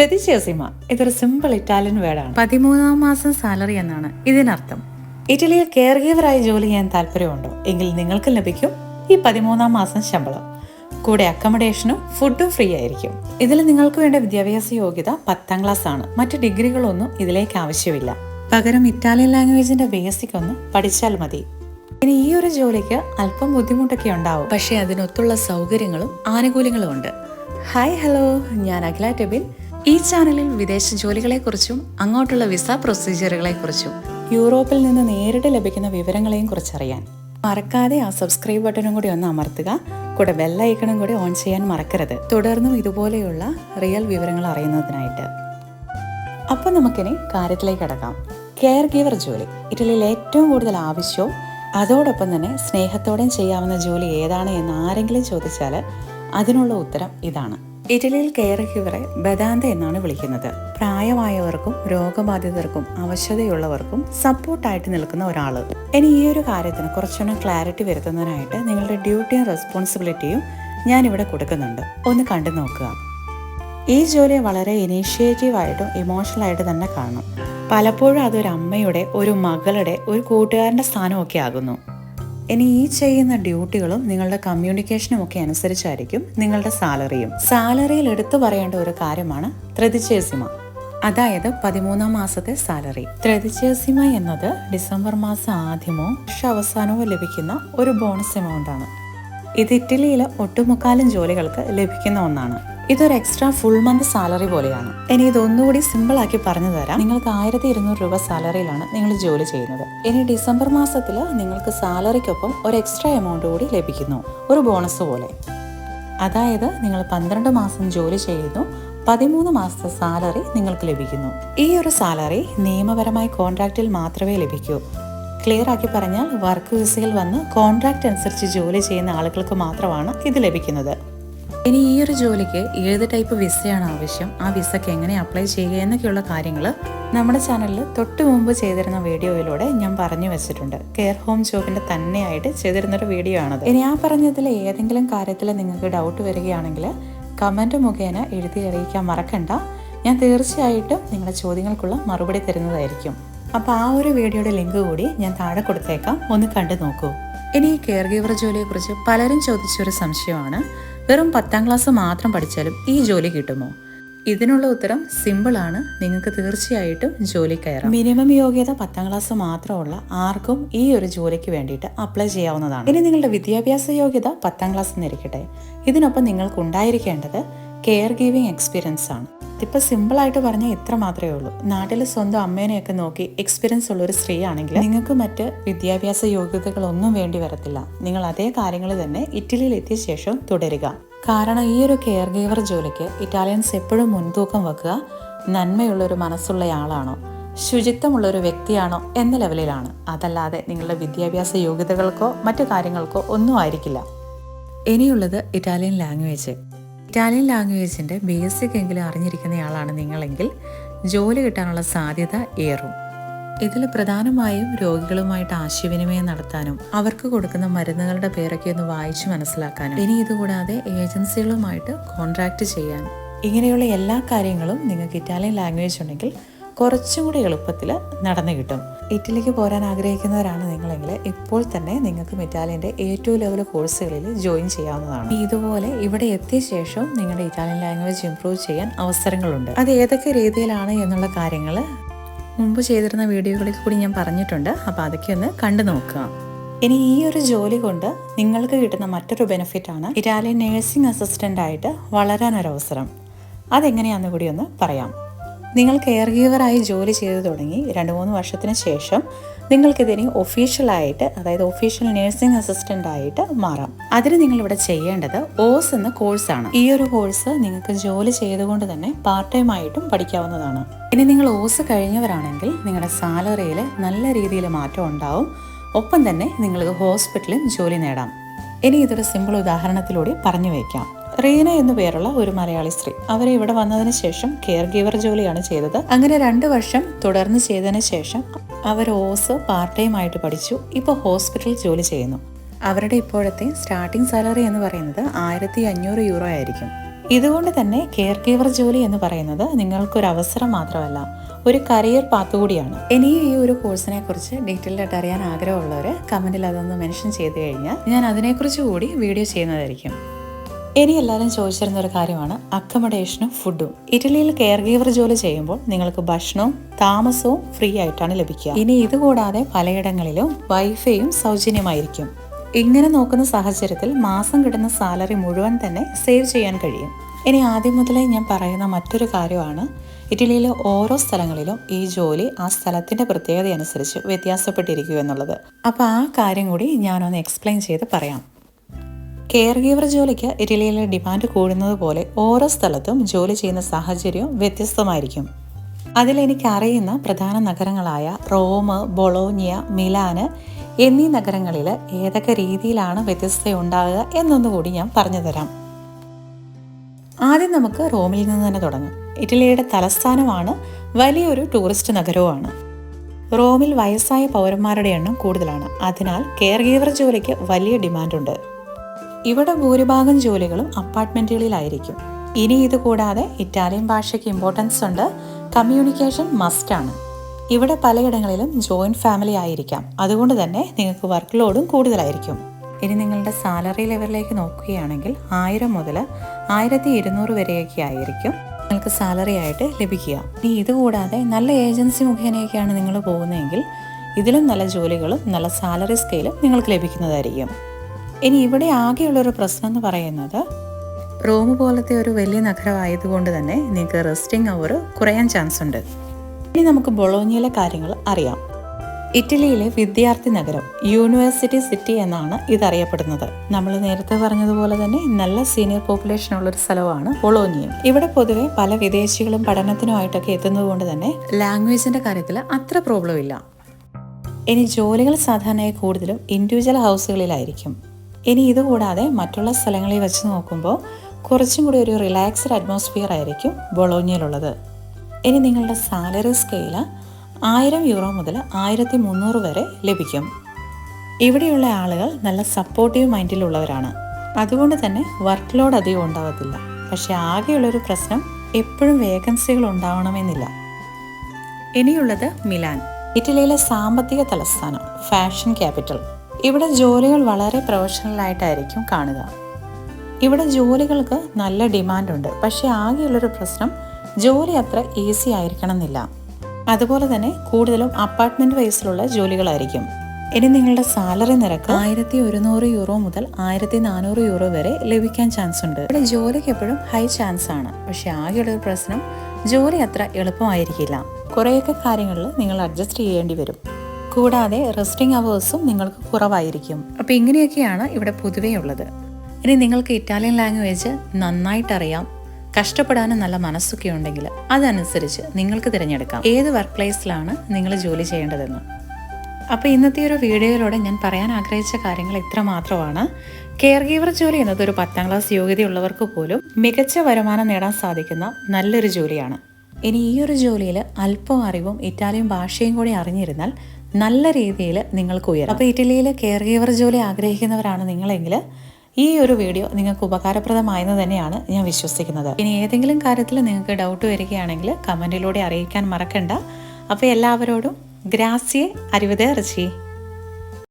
ത്രതിശേസിമ ഇതൊരു simple Italian വേർഡാണ് പതിമൂന്നാം മാസം സാലറി എന്നാണ് ഇതിനർത്ഥം. ഇറ്റലിയിൽ കെയർ ഗീവറായി ജോലി ചെയ്യാൻ താല്പര്യമുണ്ടോ? എങ്കിൽ നിങ്ങൾക്ക് ലഭിക്കും ഈ പതിമൂന്നാം മാസം ശമ്പളം. കൂടെ അക്കോമഡേഷനും ഫുഡും ഫ്രീ ആയിരിക്കും. ഇതിൽ നിങ്ങൾക്ക് വേണ്ട വിദ്യാഭ്യാസ യോഗ്യത പത്താം ക്ലാസ് ആണ്. മറ്റ് ഡിഗ്രികളൊന്നും ഇതിലേക്ക് ആവശ്യമില്ല. പകരം ഇറ്റാലിയൻ ലാംഗ്വേജിന്റെ ബേസിക് ഒന്ന് പഠിച്ചാൽ മതി. ഇനി ഈ ഒരു ജോലിക്ക് അല്പം ബുദ്ധിമുട്ടൊക്കെ ഉണ്ടാവും. പക്ഷേ അതിനൊത്തുള്ള സൗകര്യങ്ങളും ആനുകൂല്യങ്ങളും ഉണ്ട്. ഹായ് ഹലോ ഞാൻ അഖില ടെബിൻ ഈ ചാനലിൽ വിദേശ ജോലികളെക്കുറിച്ചും അങ്ങോട്ടുള്ള വിസ പ്രൊസീജിയറുകളെക്കുറിച്ചും യൂറോപ്പിൽ നിന്ന് നേരിട്ട് ലഭിക്കുന്ന വിവരങ്ങളെയും കുറിച്ചറിയാൻ മറക്കാതെ ആ സബ്സ്ക്രൈബ് ബട്ടണും കൂടി ഒന്ന് അമർത്തുക. കൂടെ ബെല്ലൈക്കണും കൂടി ഓൺ ചെയ്യാൻ മറക്കരുത്. തുടർന്നും ഇതുപോലെയുള്ള റിയൽ വിവരങ്ങൾ അറിയുന്നതിനായിട്ട്. അപ്പം നമുക്കിനി കാര്യത്തിലേക്ക് കടക്കാം. കെയർ ഗീവർ ജോലി. ഇറ്റലിയിൽ ഏറ്റവും കൂടുതൽ ആവശ്യവും അതോടൊപ്പം തന്നെ സ്നേഹത്തോടെയും ചെയ്യാവുന്ന ജോലി ഏതാണ് എന്ന് ആരെങ്കിലും ചോദിച്ചാൽ അതിനുള്ള ഉത്തരം ഇതാണ്. ഇറ്റലിയിൽ കെയർ ഗീവറെ ബദാന്ത എന്നാണ് വിളിക്കുന്നത്. പ്രായമായവർക്കും രോഗബാധിതർക്കും അവശതയുള്ളവർക്കും സപ്പോർട്ടായിട്ട് നിൽക്കുന്ന ഒരാൾ ഇനി ഈ ഒരു കാര്യത്തിന് കുറച്ചൊന്ന് ക്ലാരിറ്റി വരുത്തുന്നതിനായിട്ട് നിങ്ങളുടെ ഡ്യൂട്ടിയും റെസ്പോൺസിബിലിറ്റിയും ഞാനിവിടെ കൊടുക്കുന്നുണ്ട്. ഒന്ന് കണ്ടു നോക്കുക. ഈ ജോലി വളരെ ഇനീഷ്യേറ്റീവായിട്ടും ഇമോഷണലായിട്ട് തന്നെ കാണണം പലപ്പോഴും അതൊരു അമ്മയുടെ ഒരു മകളുടെ ഒരു കൂട്ടുകാരന്റെ സ്ഥാനമൊക്കെ ആകുന്നു. ഇനി ഈ ചെയ്യുന്ന ഡ്യൂട്ടികളും നിങ്ങളുടെ കമ്മ്യൂണിക്കേഷനും ഒക്കെ അനുസരിച്ചായിരിക്കും നിങ്ങളുടെ സാലറിയും. സാലറിയിൽ എടുത്തു പറയേണ്ട ഒരു കാര്യമാണ് ത്രതിച്ചേസിമ അതായത് പതിമൂന്നാം മാസത്തെ സാലറി. ത്രതിച്ചേസിമ എന്നത് ഡിസംബർ മാസം ആദ്യമോ വർഷ അവസാനമോ ലഭിക്കുന്ന ഒരു ബോണസ് എമൗണ്ട് ആണ്. ഇത് ഇറ്റലിയിലെ ഒട്ടുമുക്കാലും ജോലികൾക്ക് ലഭിക്കുന്ന ഒന്നാണ്. ഇതൊരു എക്സ്ട്രാ ഫുൾ മന്ത് സാലറി പോലെയാണ്. ഇനി ഇതൊന്നുകൂടി സിമ്പിൾ ആക്കി പറഞ്ഞു തരാം. നിങ്ങൾക്ക് ആയിരത്തി ഇരുന്നൂറ് രൂപ സാലറിയിലാണ് നിങ്ങൾ ജോലി ചെയ്യുന്നത്. ഇനി ഡിസംബർ മാസത്തിൽ നിങ്ങൾക്ക് സാലറിക്കൊപ്പം ഒരു എക്സ്ട്രാ എമൗണ്ട് കൂടി ലഭിക്കുന്നു. ഒരു ബോണസ് പോലെ. അതായത് നിങ്ങൾ പന്ത്രണ്ട് മാസം ജോലി ചെയ്യുന്നു പതിമൂന്ന് മാസത്തെ സാലറി നിങ്ങൾക്ക് ലഭിക്കുന്നു. ഈ ഒരു സാലറി നിയമപരമായി കോൺട്രാക്റ്റിൽ മാത്രമേ ലഭിക്കൂ. ക്ലിയർ ആക്കി പറഞ്ഞാൽ വർക്ക് വിസയിൽ വന്ന് കോൺട്രാക്റ്റ് അനുസരിച്ച് ജോലി ചെയ്യുന്ന ആളുകൾക്ക് മാത്രമാണ് ഇത് ലഭിക്കുന്നത്. ഇനി ഈ ഒരു ജോലിക്ക് ഏത് ടൈപ്പ് വിസയാണ് ആവശ്യം? ആ വിസയ്ക്ക് എങ്ങനെ അപ്ലൈ ചെയ്യുക എന്നൊക്കെയുള്ള കാര്യങ്ങൾ നമ്മുടെ ചാനലിൽ തൊട്ട് മുമ്പ് ചെയ്തിരുന്ന വീഡിയോയിലൂടെ ഞാൻ പറഞ്ഞു വെച്ചിട്ടുണ്ട്. കെയർ ഹോം ജോബിന്റെ തന്നെയായിട്ട് ചെയ്തിരുന്നൊരു വീഡിയോ ആണത്. ഇനി ആ പറഞ്ഞതിൽ ഏതെങ്കിലും കാര്യത്തിൽ നിങ്ങൾക്ക് ഡൗട്ട് വരികയാണെങ്കിൽ കമന്റ് മുഖേന എഴുതി അറിയിക്കാൻ മറക്കണ്ട. ഞാൻ തീർച്ചയായിട്ടും നിങ്ങളുടെ ചോദ്യങ്ങൾക്കുള്ള മറുപടി തരുന്നതായിരിക്കും. അപ്പോൾ ആ ഒരു വീഡിയോയുടെ ലിങ്ക് കൂടി ഞാൻ താഴെ കൊടുത്തേക്കാം. ഒന്ന് കണ്ടു നോക്കൂ. ഇനി കെയർ ഗീവർ ജോലിയെക്കുറിച്ച് പലരും ചോദിച്ചൊരു സംശയമാണ്. വെറും പത്താം ക്ലാസ് മാത്രം പഠിച്ചാലും ഈ ജോലി കിട്ടുമോ? ഇതിനുള്ള ഉത്തരം സിമ്പിൾ ആണ്. നിങ്ങൾക്ക് തീർച്ചയായിട്ടും ജോലി കയറാം. മിനിമം യോഗ്യത പത്താം ക്ലാസ് മാത്രമുള്ള ആർക്കും ഈ ഒരു ജോലിക്ക് വേണ്ടിയിട്ട് അപ്ലൈ ചെയ്യാവുന്നതാണ്. ഇനി നിങ്ങളുടെ വിദ്യാഭ്യാസ യോഗ്യത പത്താം ക്ലാസ് എന്നിരിക്കട്ടെ. ഇതിനൊപ്പം നിങ്ങൾക്ക് ഉണ്ടായിരിക്കേണ്ടത് കെയർ ഗീവിംഗ് എക്സ്പീരിയൻസ് ആണ്. ഇതിപ്പോൾ സിമ്പിളായിട്ട് പറഞ്ഞാൽ ഇത്ര മാത്രമേ ഉള്ളൂ. നാട്ടിൽ സ്വന്തം അമ്മേനെയൊക്കെ നോക്കി എക്സ്പീരിയൻസ് ഉള്ള ഒരു സ്ത്രീ ആണെങ്കിൽ നിങ്ങൾക്ക് മറ്റ് വിദ്യാഭ്യാസ യോഗ്യതകളൊന്നും വേണ്ടി വരത്തില്ല. നിങ്ങൾ അതേ കാര്യങ്ങൾ തന്നെ ഇറ്റലിയിൽ എത്തിയ ശേഷം തുടരുക. കാരണം ഈ ഒരു കെയർ ഗീവർ ജോലിക്ക് ഇറ്റാലിയൻസ് എപ്പോഴും മുൻതൂക്കം വെക്കുക നന്മയുള്ള ഒരു മനസ്സുള്ളയാളാണോ? ശുചിത്വമുള്ള ഒരു വ്യക്തിയാണോ എന്ന ലെവലിലാണ്. അതല്ലാതെ നിങ്ങളുടെ വിദ്യാഭ്യാസ യോഗ്യതകൾക്കോ മറ്റു കാര്യങ്ങൾക്കോ ഒന്നും ആയിരിക്കില്ല. ഇനിയുള്ളത് ഇറ്റാലിയൻ ലാംഗ്വേജ്. ഇറ്റാലിയൻ ലാംഗ്വേജിന്റെ ബേസിക് എങ്കിലും അറിഞ്ഞിരിക്കുന്നയാളാണ് നിങ്ങളെങ്കിൽ ജോലി കിട്ടാനുള്ള സാധ്യത ഏറും. ഇതിൽ പ്രധാനമായും രോഗികളുമായിട്ട് ആശയവിനിമയം നടത്താനും അവർക്ക് കൊടുക്കുന്ന മരുന്നുകളുടെ പേരൊക്കെ ഒന്ന് വായിച്ചു മനസ്സിലാക്കാനും ഇനി ഇതുകൂടാതെ ഏജൻസികളുമായിട്ട് കോൺട്രാക്ട് ചെയ്യാൻ ഇങ്ങനെയുള്ള എല്ലാ കാര്യങ്ങളും നിങ്ങൾക്ക് ഇറ്റാലിയൻ ലാംഗ്വേജ് ഉണ്ടെങ്കിൽ കുറച്ചും കൂടി എളുപ്പത്തിൽ നടന്നു കിട്ടും. ഇറ്റലിക്ക് പോരാൻ ആഗ്രഹിക്കുന്നവരാണ് നിങ്ങളെങ്കിൽ ഇപ്പോൾ തന്നെ നിങ്ങൾക്ക് ഇറ്റാലിയന്റെ ഏറ്റവും ലെവൽ കോഴ്സുകളിൽ ജോയിൻ ചെയ്യാവുന്നതാണ്. ഇതുപോലെ ഇവിടെ എത്തിയ ശേഷം നിങ്ങളുടെ ഇറ്റാലിയൻ ലാംഗ്വേജ് ഇംപ്രൂവ് ചെയ്യാൻ അവസരങ്ങളുണ്ട്. അത് ഏതൊക്കെ രീതിയിലാണ് എന്നുള്ള കാര്യങ്ങൾ മുമ്പ് ചെയ്തിരുന്ന വീഡിയോകളിൽ കൂടി ഞാൻ പറഞ്ഞിട്ടുണ്ട്. അപ്പോൾ അതൊക്കെ ഒന്ന് കണ്ടു നോക്കുക. ഇനി ഈ ഒരു ജോലി കൊണ്ട് നിങ്ങൾക്ക് കിട്ടുന്ന മറ്റൊരു ബെനിഫിറ്റാണ് ഇറ്റാലിയൻ നേഴ്സിംഗ് അസിസ്റ്റന്റ് ആയിട്ട് വളരാനൊരവസരം അതെങ്ങനെയാണെന്ന് കൂടി ഒന്ന് പറയാം. നിങ്ങൾ കെയർ ഗീവറായി ജോലി ചെയ്തു തുടങ്ങി രണ്ട് മൂന്ന് വർഷത്തിന് ശേഷം നിങ്ങൾക്കിതിനെ ഒഫീഷ്യലായിട്ട് അതായത് ഒഫീഷ്യൽ നഴ്സിംഗ് അസിസ്റ്റന്റ് ആയിട്ട് മാറാം. അതിന് നിങ്ങൾ ഇവിടെ ചെയ്യേണ്ടത് ഓസ് എന്ന കോഴ്സാണ് ഈ ഒരു കോഴ്സ് നിങ്ങൾക്ക് ജോലി ചെയ്തുകൊണ്ട് തന്നെ പാർട്ട് ടൈം ആയിട്ടും പഠിക്കാവുന്നതാണ്. ഇനി നിങ്ങൾ ഓസ് കഴിഞ്ഞവരാണെങ്കിൽ നിങ്ങളുടെ സാലറിയിൽ നല്ല രീതിയിൽ മാറ്റം ഉണ്ടാവും. ഒപ്പം തന്നെ നിങ്ങൾക്ക് ഹോസ്പിറ്റലിൽ ജോലി നേടാം. ഇനി ഇതൊരു സിമ്പിൾ ഉദാഹരണത്തിലൂടെ പറഞ്ഞു വയ്ക്കാം റീന എന്നു പേരുള്ള ഒരു മലയാളി സ്ത്രീ. അവരെ ഇവിടെ വന്നതിന് ശേഷം കെയർ ഗീവർ ജോലിയാണ് ചെയ്തത്. അങ്ങനെ രണ്ട് വർഷം തുടർന്ന് ചെയ്തതിന് ശേഷം അവർ ഓസ് പാർട്ട് ടൈം ആയിട്ട് പഠിച്ചു. ഇപ്പോൾ ഹോസ്പിറ്റലിൽ ജോലി ചെയ്യുന്നു. അവരുടെ ഇപ്പോഴത്തെ സ്റ്റാർട്ടിംഗ് സാലറി എന്ന് പറയുന്നത് ആയിരത്തി അഞ്ഞൂറ് യൂറോ ആയിരിക്കും. ഇതുകൊണ്ട് തന്നെ കെയർ ഗീവർ ജോലി എന്ന് പറയുന്നത് നിങ്ങൾക്കൊരു അവസരം മാത്രമല്ല ഒരു കരിയർ പാത്ത് കൂടിയാണ്. ഇനിയും ഈ ഒരു കോഴ്സിനെ കുറിച്ച് ഡീറ്റെയിൽഡ് ആയിട്ട് അറിയാൻ ആഗ്രഹമുള്ളവർ കമന്റിൽ അതൊന്ന് മെൻഷൻ ചെയ്ത് കഴിഞ്ഞാൽ ഞാൻ അതിനെക്കുറിച്ച് കൂടി വീഡിയോ ചെയ്യുന്നതായിരിക്കും. ഇനി എല്ലാവരും ചോദിച്ചിരുന്ന ഒരു കാര്യമാണ് അക്കമഡേഷനും ഫുഡും. ഇറ്റലിയിൽ കെയർ ഗീവർ ജോലി ചെയ്യുമ്പോൾ നിങ്ങൾക്ക് ഭക്ഷണവും താമസവും ഫ്രീ ആയിട്ടാണ് ലഭിക്കുക. ഇനി ഇതുകൂടാതെ പലയിടങ്ങളിലും വൈഫൈയും സൗജന്യമായിരിക്കും. ഇങ്ങനെ നോക്കുന്ന സാഹചര്യത്തിൽ മാസം കിട്ടുന്ന സാലറി മുഴുവൻ തന്നെ സേവ് ചെയ്യാൻ കഴിയും. ഇനി ആദ്യം മുതലേ ഞാൻ പറയുന്ന മറ്റൊരു കാര്യമാണ് ഇറ്റലിയിലെ ഓരോ സ്ഥലങ്ങളിലും ഈ ജോലി ആ സ്ഥലത്തിന്റെ പ്രത്യേകത അനുസരിച്ച് വ്യത്യാസപ്പെട്ടിരിക്കും എന്നുള്ളത്. അപ്പോൾ ആ കാര്യം കൂടി ഞാനൊന്ന് എക്സ്പ്ലെയിൻ ചെയ്ത് പറയാം. കെയർ ഗീവർ ജോലിക്ക് ഇറ്റലിയിലെ ഡിമാൻഡ് കൂടുന്നത് പോലെ ഓരോ സ്ഥലത്തും ജോലി ചെയ്യുന്ന സാഹചര്യവും വ്യത്യസ്തമായിരിക്കും. അതിലെനിക്ക് അറിയുന്ന പ്രധാന നഗരങ്ങളായ റോം ബൊളോനിയ മിലാന് എന്നീ നഗരങ്ങളിൽ ഏതൊക്കെ രീതിയിലാണ് വ്യത്യസ്തത ഉണ്ടാകുക എന്നൊന്നുകൂടി ഞാൻ പറഞ്ഞു തരാം ആദ്യം നമുക്ക് റോമിൽ നിന്ന് തന്നെ തുടങ്ങാം. ഇറ്റലിയുടെ തലസ്ഥാനമാണ് വലിയൊരു ടൂറിസ്റ്റ് നഗരവുമാണ്. റോമിൽ വയസ്സായ പൗരന്മാരുടെ എണ്ണം കൂടുതലാണ്. അതിനാൽ കെയർ ഗീവർ ജോലിക്ക് വലിയ ഡിമാൻഡുണ്ട് ഇവിടെ ഭൂരിഭാഗം ജോലികളും അപ്പാർട്ട്മെന്റുകളിലായിരിക്കും. ഇനി ഇത് കൂടാതെ ഇറ്റാലിയൻ ഭാഷയ്ക്ക് ഇമ്പോർട്ടൻസ് ഉണ്ട്. കമ്മ്യൂണിക്കേഷൻ മസ്റ്റാണ് ഇവിടെ പലയിടങ്ങളിലും ജോയിന്റ് ഫാമിലി ആയിരിക്കാം. അതുകൊണ്ട് തന്നെ നിങ്ങൾക്ക് വർക്ക് ലോഡും കൂടുതലായിരിക്കും. ഇനി നിങ്ങളുടെ സാലറി ലെവലിലേക്ക് നോക്കുകയാണെങ്കിൽ ആയിരം മുതൽ ആയിരത്തി ഇരുന്നൂറ് വരെയൊക്കെ ആയിരിക്കും നിങ്ങൾക്ക് സാലറി ആയിട്ട് ലഭിക്കുക. ഇനി ഇതുകൂടാതെ നല്ല ഏജൻസി മുഖേനയൊക്കെയാണ് നിങ്ങൾ പോകുന്നതെങ്കിൽ ഇതിലും നല്ല ജോലികളും നല്ല സാലറി സ്കെയിലും നിങ്ങൾക്ക് ലഭിക്കുന്നതായിരിക്കും. ഇനി ഇവിടെ ആകെയുള്ളൊരു പ്രശ്നം എന്ന് പറയുന്നത് റോം പോലത്തെ ഒരു വലിയ നഗരമായതുകൊണ്ട് തന്നെ നിങ്ങൾക്ക് റെസ്റ്റിംഗ് അവർ കുറയാൻ ചാൻസ് ഉണ്ട്. ഇനി നമുക്ക് ബൊളോഞ്ഞിയിലെ കാര്യങ്ങൾ അറിയാം. ഇറ്റലിയിലെ വിദ്യാർത്ഥി നഗരം യൂണിവേഴ്സിറ്റി സിറ്റി എന്നാണ് ഇതറിയപ്പെടുന്നത്. നമ്മൾ നേരത്തെ പറഞ്ഞതുപോലെ തന്നെ നല്ല സീനിയർ പോപ്പുലേഷൻ ഉള്ള ഒരു സ്ഥലമാണ് ബൊളോഞ്ഞിയും ഇവിടെ പൊതുവെ പല വിദേശികളും പഠനത്തിനുമായിട്ടൊക്കെ എത്തുന്നത് കൊണ്ട് തന്നെ ലാംഗ്വേജിന്റെ കാര്യത്തിൽ അത്ര പ്രോബ്ലം ഇല്ല. ഇനി ജോലികൾ സാധാരണയായി കൂടുതലും ഇൻഡിവിജ്വൽ ഹൗസുകളിലായിരിക്കും ഇനി ഇതുകൂടാതെ മറ്റുള്ള സ്ഥലങ്ങളിൽ വെച്ച് നോക്കുമ്പോൾ കുറച്ചും കൂടി ഒരു റിലാക്സ്ഡ് അറ്റ്മോസ്ഫിയർ ആയിരിക്കും ബൊളോഞ്ഞയിലുള്ളത്. ഇനി നിങ്ങളുടെ സാലറി സ്കെയിൽ ആയിരം യൂറോ മുതൽ ആയിരത്തി മുന്നൂറ് വരെ ലഭിക്കും. ഇവിടെയുള്ള ആളുകൾ നല്ല സപ്പോർട്ടീവ് മൈൻഡിലുള്ളവരാണ് അതുകൊണ്ട് തന്നെ വർക്ക് ലോഡ് അധികം ഉണ്ടാകത്തില്ല പക്ഷെ ആകെയുള്ളൊരു പ്രശ്നം എപ്പോഴും വേക്കൻസികൾ ഉണ്ടാവണമെന്നില്ല. ഇനിയുള്ളത് മിലാൻ. ഇറ്റലിയിലെ സാമ്പത്തിക തലസ്ഥാനം ഫാഷൻ ക്യാപിറ്റൽ ഇവിടെ ജോലികൾ വളരെ പ്രൊഫഷണലായിട്ടായിരിക്കും കാണുക. ഇവിടെ ജോലികൾക്ക് നല്ല ഡിമാൻഡുണ്ട്. പക്ഷേ ആകെയുള്ളൊരു പ്രശ്നം ജോലി അത്ര ഈസി ആയിരിക്കണം എന്നില്ല അതുപോലെ തന്നെ കൂടുതലും അപ്പാർട്ട്മെന്റ് വൈസിലുള്ള ജോലികളായിരിക്കും. ഇനി നിങ്ങളുടെ സാലറി നിരക്ക് ആയിരത്തി ഒരുന്നൂറ് യൂറോ മുതൽ ആയിരത്തി നാനൂറ് യൂറോ വരെ ലഭിക്കാൻ ചാൻസ് ഉണ്ട്. ഇവിടെ ജോലിക്ക് എപ്പോഴും ഹൈ ചാൻസ് ആണ്. പക്ഷെ ആകെയുള്ള ഒരു പ്രശ്നം ജോലി അത്ര എളുപ്പമായിരിക്കില്ല. കുറേയൊക്കെ കാര്യങ്ങളിൽ നിങ്ങൾ അഡ്ജസ്റ്റ് ചെയ്യേണ്ടി വരും. കൂടാതെ റെസ്റ്റിംഗ് അവേഴ്സും നിങ്ങൾക്ക് കുറവായിരിക്കും. അപ്പോൾ ഇങ്ങനെയൊക്കെയാണ് ഇവിടെ പൊതുവേ ഉള്ളത്. ഇനി നിങ്ങൾക്ക് ഇറ്റാലിയൻ ലാംഗ്വേജ് നന്നായിട്ട് അറിയാം കഷ്ടപ്പെടാനും നല്ല മനസ്സൊക്കെ ഉണ്ടെങ്കിൽ അതനുസരിച്ച് നിങ്ങൾക്ക് തിരഞ്ഞെടുക്കാം. ഏത് വർക്ക് പ്ലേസിലാണ് നിങ്ങൾ ജോലി ചെയ്യേണ്ടതെന്ന്. അപ്പോൾ ഇന്നത്തെ ഒരു വീഡിയോയിലൂടെ ഞാൻ പറയാൻ ആഗ്രഹിച്ച കാര്യങ്ങൾ ഇത്ര മാത്രമാണ്. കെയർ ഗീവർ ജോലി എന്നത് ഒരു പത്താം ക്ലാസ് യോഗ്യതയുള്ളവർക്ക് പോലും മികച്ച വരുമാനം നേടാൻ സാധിക്കുന്ന നല്ലൊരു ജോലിയാണ്. ഇനി ഈ ഒരു ജോലിയിൽ അല്പം അറിവും ഇറ്റാലിയൻ ഭാഷയും കൂടി അറിഞ്ഞിരുന്നാൽ നല്ല രീതിയിൽ നിങ്ങൾക്ക് ഉയരാം. അപ്പോൾ ഇറ്റലിയിൽ കെയർ ഗീവർ ജോലി ആഗ്രഹിക്കുന്നവരാണ് നിങ്ങളെങ്കിൽ ഈ ഒരു വീഡിയോ നിങ്ങൾക്ക് ഉപകാരപ്രദമായെന്ന് തന്നെയാണ് ഞാൻ വിശ്വസിക്കുന്നത്. ഇനി ഏതെങ്കിലും കാര്യത്തിൽ നിങ്ങൾക്ക് ഡൗട്ട് വരികയാണെങ്കിൽ കമന്റിലൂടെ അറിയിക്കാൻ മറക്കണ്ട. അപ്പോൾ എല്ലാവരോടും ഗ്രാസിയെ അരുവതേ ഇറച്ചി